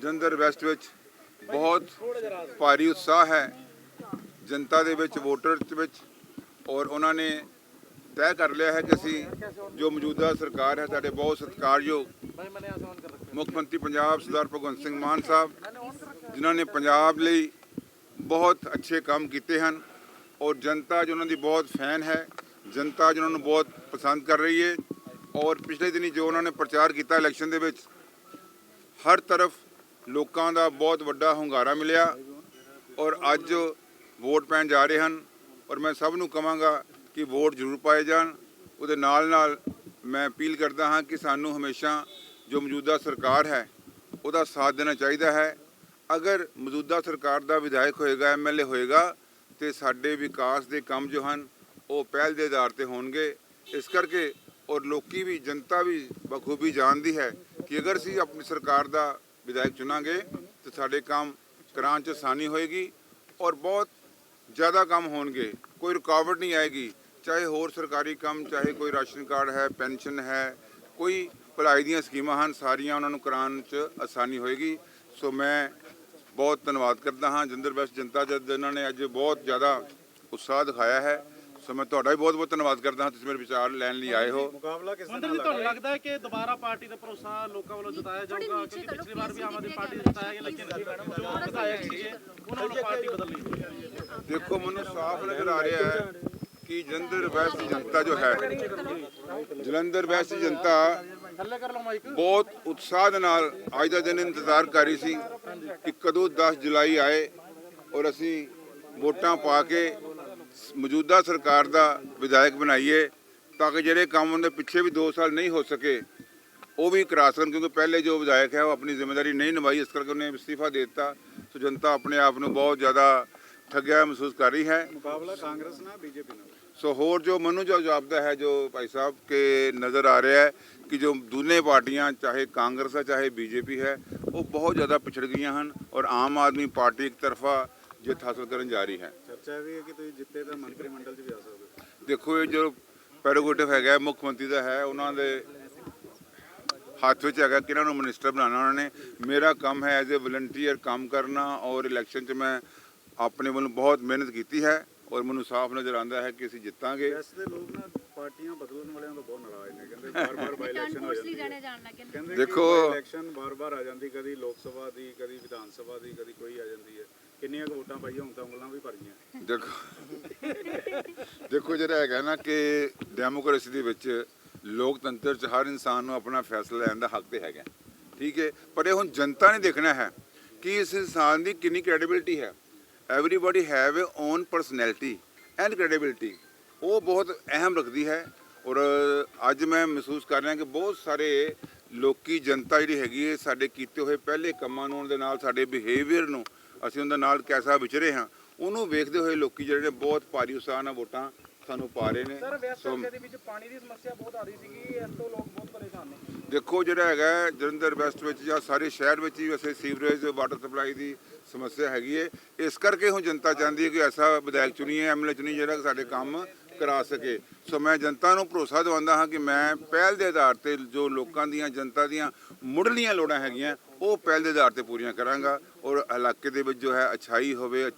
Jalandhar West ਵਿੱਚ ਬਹੁਤ ਭਾਰੀ ਉਤਸ਼ਾਹ ਹੈ। ਜਨਤਾ ਦੇ ਵਿੱਚ, ਵੋਟਰ ਦੇ ਵਿੱਚ ਔਰ ਉਹਨਾਂ ਨੇ ਤੈਅ ਕਰ ਲਿਆ ਹੈ ਕਿ ਅਸੀਂ ਜੋ ਮੌਜੂਦਾ ਸਰਕਾਰ ਹੈ, ਸਾਡੇ ਬਹੁਤ ਸਤਿਕਾਰਯੋਗ ਮੁੱਖ ਮੰਤਰੀ ਪੰਜਾਬ ਸਰਦਾਰ ਭਗਵੰਤ ਸਿੰਘ ਮਾਨ ਸਾਹਿਬ, ਜਿਨ੍ਹਾਂ ਨੇ ਪੰਜਾਬ ਲਈ ਬਹੁਤ ਅੱਛੇ ਕੰਮ ਕੀਤੇ ਹਨ ਔਰ ਜਨਤਾ ਜੋ ਉਹਨਾਂ ਦੀ ਬਹੁਤ ਫੈਨ ਹੈ, ਜਨਤਾ ਜੋ ਉਹਨਾਂ ਨੂੰ ਬਹੁਤ ਪਸੰਦ ਕਰ ਰਹੀ ਹੈ ਔਰ ਪਿਛਲੇ ਦਿਨੀ ਜੋ ਉਹਨਾਂ ਨੇ ਪ੍ਰਚਾਰ ਕੀਤਾ ਇਲੈਕਸ਼ਨ ਦੇ ਵਿੱਚ ਹਰ ਤਰਫ ਲੋਕਾਂ ਦਾ ਬਹੁਤ ਵੱਡਾ ਹੁੰਗਾਰਾ ਮਿਲਿਆ ਔਰ ਅੱਜ ਵੋਟ ਪੈਣ ਜਾ ਰਹੇ ਹਨ ਔਰ ਮੈਂ ਸਭ ਨੂੰ ਕਹਾਂਗਾ ਕਿ ਵੋਟ ਜ਼ਰੂਰ ਪਾਏ ਜਾਣ। ਉਹਦੇ ਨਾਲ ਨਾਲ ਮੈਂ ਅਪੀਲ ਕਰਦਾ ਹਾਂ ਕਿ ਸਾਨੂੰ ਹਮੇਸ਼ਾ ਜੋ ਮੌਜੂਦਾ ਸਰਕਾਰ ਹੈ, ਉਹਦਾ ਸਾਥ ਦੇਣਾ ਚਾਹੀਦਾ ਹੈ। ਅਗਰ ਮੌਜੂਦਾ ਸਰਕਾਰ ਦਾ ਵਿਧਾਇਕ ਹੋਏਗਾ ਐਮਐਲਏ ਹੋਏਗਾ, ਤੇ ਸਾਡੇ ਵਿਕਾਸ ਦੇ ਕੰਮ ਜੋ ਹਨ, ਉਹ ਪਹਿਲ ਦੇ ਆਧਾਰ ਤੇ ਹੋਣਗੇ। ਇਸ ਕਰਕੇ ਔਰ ਲੋਕੀ ਵੀ, ਜਨਤਾ ਵੀ ਬਖੂਬੀ ਜਾਣਦੀ ਹੈ ਕਿ ਅਗਰ ਅਸੀਂ ਆਪਣੀ ਸਰਕਾਰ ਦਾ ਵਿਧਾਇਕ ਚੁਣਾਂਗੇ ਤੇ ਸਾਡੇ ਕੰਮ ਕਰਾਉਣ 'ਚ ਆਸਾਨੀ ਹੋਏਗੀ ਔਰ ਬਹੁਤ ਜ਼ਿਆਦਾ ਕੰਮ ਹੋਣਗੇ, ਕੋਈ ਰੁਕਾਵਟ ਨਹੀਂ ਆਏਗੀ, ਚਾਹੇ ਹੋਰ ਸਰਕਾਰੀ ਕੰਮ, ਚਾਹੇ ਕੋਈ ਰਾਸ਼ਨ ਕਾਰਡ ਹੈ, ਪੈਨਸ਼ਨ ਹੈ, ਕੋਈ ਭਲਾਈ ਦੀਆਂ ਸਕੀਮਾਂ ਹਨ, ਸਾਰੀਆਂ ਉਹਨਾਂ ਨੂੰ ਕਰਾਉਣ 'ਚ ਆਸਾਨੀ ਹੋਏਗੀ। ਸੋ ਮੈਂ ਬਹੁਤ ਧੰਨਵਾਦ ਕਰਦਾ ਹਾਂ। ਜਿੰਦਰ ਵੈਸਟ ਜਨਤਾ ਜਦ ਇਹਨਾਂ ਨੇ ਅੱਜ ਬਹੁਤ ਜ਼ਿਆਦਾ ਉਤਸ਼ਾਹ ਦਿਖਾਇਆ ਹੈ। ਸੋ ਮੈਂ ਤੁਹਾਡਾ ਵੀ ਬਹੁਤ ਬਹੁਤ ਧੰਨਵਾਦ ਕਰਦਾ ਹਾਂ ਤੁਸੀਂ ਮੇਰੇ ਵਿਚਾਰ ਲੈਣ ਲਈ ਆਏ ਹੋ। ਮੁਕਾਬਲਾ ਕਿਸ ਨਾਲ ਤੁਹਾਨੂੰ ਲੱਗਦਾ ਹੈ ਕਿ ਦੁਬਾਰਾ ਪਾਰਟੀ ਦਾ ਭਰੋਸਾ ਲੋਕਾਂ ਵੱਲੋਂ ਜਤਾਇਆ ਜਾਊਗਾ? ਕਿਉਂਕਿ ਪਿਛਲੀ ਵਾਰ ਵੀ ਆਮ ਆਦਮੀ ਪਾਰਟੀ ਨੇ ਜਤਾਇਆ ਗਿਆ ਲੇਕਿਨ ਜੋ ਵਿਧਾਇਕ ਸੀਗੇ ਉਹਨਾਂ ਵੱਲੋਂ ਪਾਰਟੀ ਬਦਲ ਲਈ ਦੇਖੋ ਮੈਨੂੰ ਸਾਫ਼ ਨਜ਼ਰ ਆ ਰਿਹਾ ਹੈ ਕਿ ਜਲੰਧਰ ਵੈਸਟ ਦੀ ਜਨਤਾ ਜੋ ਹੈ ਜਲੰਧਰ ਵੈਸਟ ਦੀ ਜਨਤਾ ਥੱਲੇ ਕਰ ਲਓ ਮਾਈਕ ਬਹੁਤ ਉਤਸ਼ਾਹ ਦੇ ਨਾਲ ਅੱਜ ਦਾ ਦਿਨ ਇੰਤਜ਼ਾਰ ਕਰ ਰਹੀ ਸੀ ਕਿ ਕਦੋਂ 10 ਜੁਲਾਈ ਆਏ ਔਰ ਅਸੀਂ ਵੋਟਾਂ ਪਾ ਕੇ ਮੌਜੂਦਾ ਸਰਕਾਰ ਦਾ ਵਿਧਾਇਕ ਬਣਾਈਏ ਤਾਂ ਕਿ ਜਿਹੜੇ ਕੰਮ ਉਹਦੇ ਪਿੱਛੇ ਵੀ 2 ਸਾਲ ਨਹੀਂ ਹੋ ਸਕੇ ਉਹ ਵੀ ਕਰਾ ਸਕਣ ਕਿਉਂਕਿ ਪਹਿਲੇ ਜੋ ਵਿਧਾਇਕ ਹੈ ਉਹ ਆਪਣੀ ਜ਼ਿੰਮੇਵਾਰੀ ਨਹੀਂ ਨਿਭਾਈ ਇਸ ਕਰਕੇ ਉਹਨੇ ਅਸਤੀਫਾ ਦੇ ਦਿੱਤਾ। ਸੋ ਜਨਤਾ ਆਪਣੇ ਆਪ ਨੂੰ ਬਹੁਤ ਜ਼ਿਆਦਾ ਠੱਗਿਆ ਮਹਿਸੂਸ ਕਰ ਰਹੀ ਹੈ। ਮੁਕਾਬਲਾ ਕਾਂਗਰਸ ਨਾਲ ਬੀਜੇਪੀ ਨਾਲ? ਸੋ ਹੋਰ ਜੋ ਮੈਨੂੰ ਜੋ ਜਾਪਦਾ ਹੈ ਜੋ ਭਾਈ ਸਾਹਿਬ ਕੇ ਨਜ਼ਰ ਆ ਰਿਹਾ ਹੈ ਕਿ ਜੋ ਦੋਨੇ ਪਾਰਟੀਆਂ ਚਾਹੇ ਕਾਂਗਰਸ ਹੈ ਚਾਹੇ ਬੀਜੇਪੀ ਹੈ ਉਹ ਬਹੁਤ ਜ਼ਿਆਦਾ ਪਿਛੜ ਗਈਆਂ ਹਨ ਔਰ ਆਮ ਆਦਮੀ ਪਾਰਟੀ ਇੱਕ ਤਰਫਾ ਜਿੱਤ ਹਾਸਲ ਕਰਨ ਜਾ ਰਹੀ ਹੈ। ਚਰਚਾ ਵੀ ਹੈ ਕਿ ਤੁਸੀਂ ਜਿੱਤੇ ਤਾਂ ਮੰਤਰੀ ਮੰਡਲ 'ਚ ਵੀ ਆ ਸਕਦੇ ਦੇਖੋ ਇਹ ਜੋ ਪੈਰੋਗੇਟਿਵ ਹੈਗਾ ਮੁੱਖ ਮੰਤਰੀ ਦਾ ਹੈ ਉਹਨਾਂ ਦੇ ਹੱਥ ਵਿੱਚ ਹੈਗਾ ਕਿ ਇਹਨਾਂ ਨੂੰ ਮਿਨਿਸਟਰ ਬਣਾਉਣਾ ਉਹਨਾਂ ਨੇ। ਮੇਰਾ ਕੰਮ ਹੈ ਐਜ਼ ਅ ਵਲੰਟੀਅਰ ਕੰਮ ਕਰਨਾ ਔਰ ਇਲੈਕਸ਼ਨ 'ਚ ਮੈਂ ਆਪਣੇ ਵੱਲੋਂ ਬਹੁਤ ਮਿਹਨਤ ਕੀਤੀ ਹੈ ਔਰ ਮੈਨੂੰ ਸਾਫ਼ ਨਜ਼ਰ ਆਉਂਦਾ ਹੈ ਕਿ ਅਸੀਂ ਜਿੱਤਾਂਗੇ। ਵੈਸੇ ਦੇ ਲੋਕ ਨਾ ਪਾਰਟੀਆਂ ਬਦਲਣ ਵਾਲਿਆਂ ਤੋਂ ਬਹੁਤ ਨਾਰਾਜ਼ ਨੇ ਕਹਿੰਦੇ ਬਾਰ-ਬਾਰ ਬਾਈ ਇਲੈਕਸ਼ਨ ਹੋ ਮੋਸਟਲੀ ਜਾਂਦੀ ਹੈ। ਜਾਣਿਆ ਜਾਣ ਲੱਗ ਗਿਆ ਕਹਿੰਦੇ ਦੇਖੋ- ਇਲੈਕਸ਼ਨ ਬਾਰ-ਬਾਰ ਆ ਜਾਂਦੀ ਕਦੀ ਲੋਕ ਸਭਾ ਦੀ ਕਦੀ ਵਿਧਾਨ ਸਭਾ ਦੀ ਕਦੀ ਕੋਈ ਆ ਜਾਂਦੀ ਹੈ। ਕਿੰਨੀਆਂ ਕੁ ਵੋਟਾਂ ਪਾਈਆਂ, ਹੁਣ ਤਾਂ ਉਂਗਲਾਂ ਵੀ ਭਰ ਗਈਆਂ। ਦੇਖੋ। ਦੇਖੋ ਜਿਹੜਾ ਹੈਗਾ ਨਾ ਕਿ ਡੈਮੋਕ੍ਰੇਸੀ ਦੇ ਵਿੱਚ ਲੋਕਤੰਤਰ 'ਚ ਹਰ ਇਨਸਾਨ ਨੂੰ ਆਪਣਾ ਫੈਸਲਾ ਲੈਣ ਦਾ ਹੱਕ ਤੇ ਹੈਗਾ। ਠੀਕ ਹੈ? ਪਰ ਇਹ ਹੁਣ ਜਨਤਾ ਨੇ ਦੇਖਣਾ ਹੈ ਕਿ ਇਸ ਇਨਸਾਨ ਦੀ ਕਿੰਨੀ ਕ੍ਰੈਡੀਬਿਲਿਟੀ ਹੈ। Everybody have a own personality and credibility ਉਹ ਬਹੁਤ ਅਹਿਮ ਰੱਖਦੀ ਹੈ ਔਰ ਅੱਜ ਮੈਂ ਮਹਿਸੂਸ ਕਰ ਰਿਹਾ ਕਿ ਬਹੁਤ ਸਾਰੇ ਲੋਕੀ ਜਨਤਾ ਜਿਹੜੀ ਹੈਗੀ ਹੈ, ਸਾਡੇ ਕੀਤੇ ਹੋਏ ਪਹਿਲੇ ਕੰਮਾਂ ਨੂੰ ਦੇ ਨਾਲ ਸਾਡੇ ਬਿਹੇਵੀਅਰ ਨੂੰ ਅਸੀਂ ਉਹਦੇ ਨਾਲ ਕੈਸਾ ਵਿਚਰੇ ਹਾਂ। ਉਹਨੂੰ ਵੇਖਦੇ ਹੋਏ ਲੋਕੀ ਜਿਹੜੇ ਨੇ ਬਹੁਤ ਭਾਰੀ ਉਤਸ਼ਾਹ ਨਾਲ ਵੋਟਾਂ ਸਾਨੂੰ ਪਾ ਰਹੇ ਨੇ। ਸਰ ਵੈਸਟ ਸੋ ਦੇ ਵਿੱਚ ਪਾਣੀ ਦੀ ਸਮੱਸਿਆ ਬਹੁਤ ਆ ਰਹੀ ਸੀਗੀ। ਇਸ ਤੋਂ ਲੋਕ ਬਹੁਤ ਪਰੇਸ਼ਾਨ ਨੇ। ਦੇਖੋ ਜਿਹੜਾ ਹੈਗਾ ਜਲੰਧਰ ਵੈਸਟ ਵਿੱਚ ਜਾਂ ਸਾਰੇ ਸ਼ਹਿਰ ਵਿੱਚ ਹੀ ਵੈਸੇ ਸੀਵਰੇਜ ਵਾਟਰ ਸਪਲਾਈ ਦੀ ਸਮੱਸਿਆ ਹੈਗੀ ਹੈ ਇਸ ਕਰਕੇ ਹੁਣ ਜਨਤਾ ਚਾਹੁੰਦੀ ਹੈ ਕਿ ਐਸਾ ਵਿਧਾਇਕ ਚੁਣੀਏ ਐਮਐਲਏ ਚੁਣੀਏ ਜਿਹੜਾ ਸਾਡੇ ਕੰਮ ਕਰਾ ਸਕੇ। ਸੋ ਮੈਂ ਜਨਤਾ ਨੂੰ ਭਰੋਸਾ ਦਿਵਾਉਂਦਾ ਹਾਂ ਕਿ ਮੈਂ ਪਹਿਲ ਦੇ ਆਧਾਰ ਤੇ ਜੋ ਲੋਕਾਂ ਦੀਆਂ ਜਨਤਾ ਦੀਆਂ ਮੁੱਢਲੀਆਂ ਲੋੜਾਂ ਹੈਗੀਆਂ ਉਹ ਪਹਿਲ ਦੇ ਆਧਾਰ ਤੇ ਪੂਰੀਆਂ ਕਰਾਂਗਾ। ਔਰ ਇਲਾਕੇ ਦੇ ਵਿੱਚ ਜੋ ਹੈ ਅਛਾਈ ਹੋਵੇ